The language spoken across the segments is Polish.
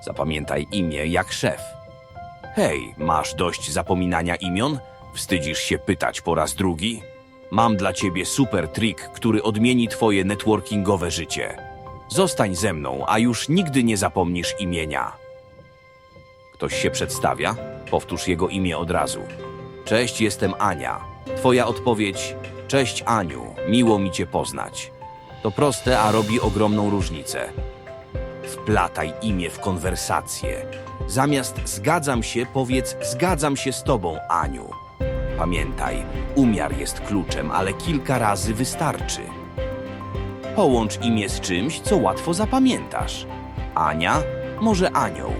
Zapamiętaj imię jak szef. Hej, masz dość zapominania imion? Wstydzisz się pytać po raz drugi? Mam dla ciebie super trik, który odmieni twoje networkingowe życie. Zostań ze mną, a już nigdy nie zapomnisz imienia. Ktoś się przedstawia? Powtórz jego imię od razu. Cześć, jestem Ania. Twoja odpowiedź: Cześć, Aniu, miło mi cię poznać. To proste, a robi ogromną różnicę. Wplataj imię w konwersację. Zamiast zgadzam się, powiedz zgadzam się z tobą, Aniu. Pamiętaj, umiar jest kluczem, ale kilka razy wystarczy. Połącz imię z czymś, co łatwo zapamiętasz. Ania, może anioł.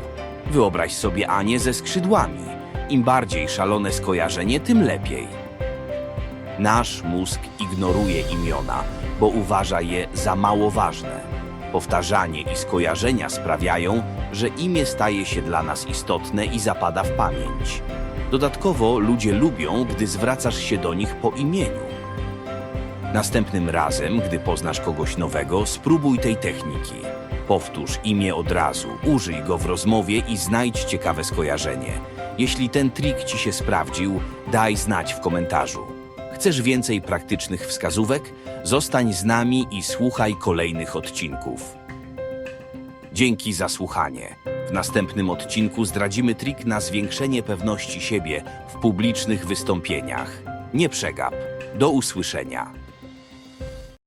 Wyobraź sobie Anię ze skrzydłami. Im bardziej szalone skojarzenie, tym lepiej. Nasz mózg ignoruje imiona, bo uważa je za mało ważne. Powtarzanie i skojarzenia sprawiają, że imię staje się dla nas istotne i zapada w pamięć. Dodatkowo ludzie lubią, gdy zwracasz się do nich po imieniu. Następnym razem, gdy poznasz kogoś nowego, spróbuj tej techniki. Powtórz imię od razu, użyj go w rozmowie i znajdź ciekawe skojarzenie. Jeśli ten trik ci się sprawdził, daj znać w komentarzu. Chcesz więcej praktycznych wskazówek? Zostań z nami i słuchaj kolejnych odcinków. Dzięki za słuchanie. W następnym odcinku zdradzimy trik na zwiększenie pewności siebie w publicznych wystąpieniach. Nie przegap. Do usłyszenia.